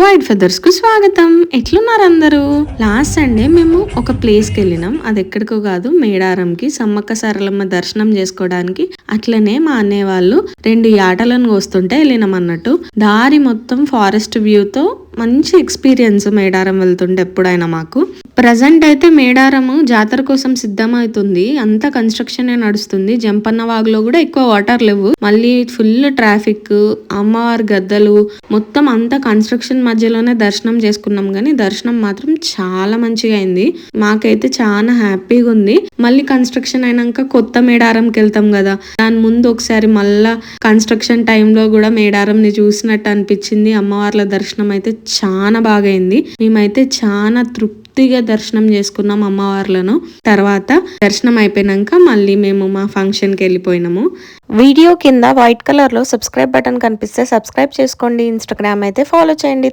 White ఫెదర్స్కు స్వాగతం. ఎట్లున్నారు అందరూ? లాస్ట్ సండే మేము ఒక ప్లేస్కి వెళ్ళినాం. అది ఎక్కడికో కాదు మేడారంకి సమ్మక్క సరళమ్మ దర్శనం చేసుకోవడానికి. అట్లనే మా అన్నయ్య వాళ్ళు రెండు యాటలను కోస్తుంటే వెళ్ళినాం అన్నట్టు. దారి మొత్తం ఫారెస్ట్ వ్యూతో మంచి ఎక్స్పీరియన్స్ మేడారం వెళ్తుంటే ఎప్పుడైనా మాకు. ప్రజెంట్ అయితే మేడారము జాతర కోసం సిద్ధమవుతుంది. అంతా కన్స్ట్రక్షన్ నడుస్తుంది. జంపన్న వాగులో కూడా ఎక్కువ వాటర్ లేవు. మళ్ళీ ఫుల్ ట్రాఫిక్ అమ్మవారి గద్దలు మొత్తం అంతా కన్స్ట్రక్షన్ మధ్యలోనే దర్శనం చేసుకున్నాం. కానీ దర్శనం మాత్రం చాలా మంచిగా అయింది. మాకైతే చాలా హ్యాపీగా ఉంది. మళ్ళీ కన్స్ట్రక్షన్ అయినాక కొత్త మేడారంకి వెళ్తాం కదా. దాని ముందు ఒకసారి మళ్ళా కన్స్ట్రక్షన్ టైంలో కూడా మేడారంని చూసినట్టు అనిపించింది. అమ్మవార్ల దర్శనం అయితే చాలా బాగా అయింది. మేమైతే చాలా తృప్తిగా దర్శనం చేసుకున్నాం అమ్మవార్లను. తర్వాత దర్శనం అయిపోయినాక మళ్ళీ మేము మా ఫంక్షన్కి వెళ్ళిపోయినాము. వీడియో కింద వైట్ కలర్లో సబ్స్క్రైబ్ బటన్ కనిపిస్తే సబ్స్క్రైబ్ చేసుకోండి. ఇన్స్టాగ్రామ్ అయితే ఫాలో చేయండి.